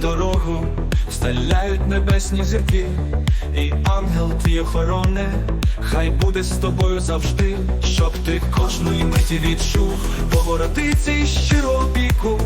дорогу, стеляють небесні зірки, і ангел твій охороне, хай буде з тобою завжди, щоб ти кожної миті відчув поворотиці щиро опіку,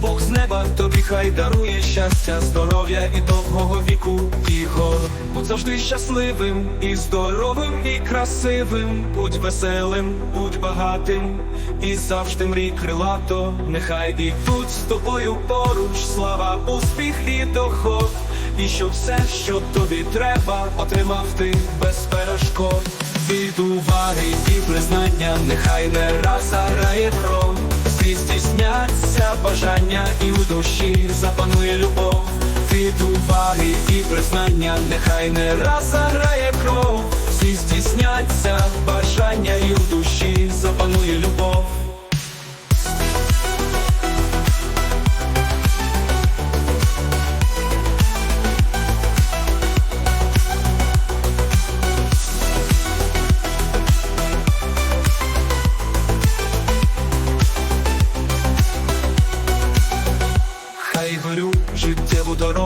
Бог з неба тобі хай дарує щастя, здоров'я і довгого віку. Ігор, будь завжди щасливим і здоровим, і красивим, будь веселим, будь багатим, і завжди мрій крилато, нехай і тут з тобою поруч, слава, успіх і доход, і щоб все, що тобі треба, отримав ти без перешкод. Від уваги і признання, нехай не раз заграє кров, бажання, і у душі запанує любов. Від уваги і признання, нехай не раз заграє кров, всі здійсняться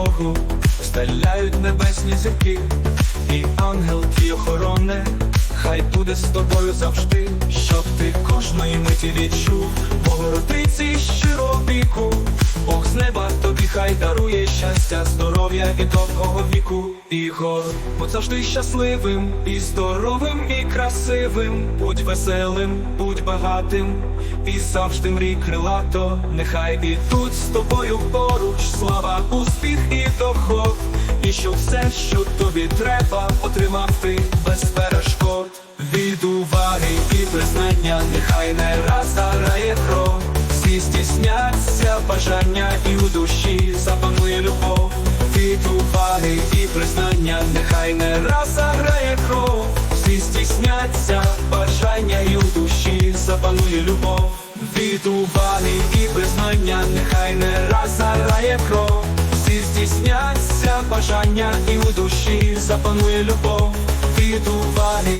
дорогу, стеляють небесні зірки, і ангел твій охорони, хай буде з тобою завжди, щоб ти кожної миті відчув Богородиці щиру опіку, Бог з неба тобі хай дарує щастя, здоров'я і довгого віку. Ігор, будь завжди щасливим і здоровим, красивим, будь веселим, будь багатим, і завжди мрій крилато, нехай і тут з тобою поруч, слава, успіх і доход, і що все, що тобі треба, отримав ти без перешкод. Від уваги і признання, нехай не раз заграє кров, всі стісняться бажання, і у душі запанує любов. Від уваги і признання, нехай не раз стісняться бажання, й у душі запанує любов. Від уваги і признання, нехай не раз зарає кров, всі здійсняться бажання, і у душі запанує любов. Від уваги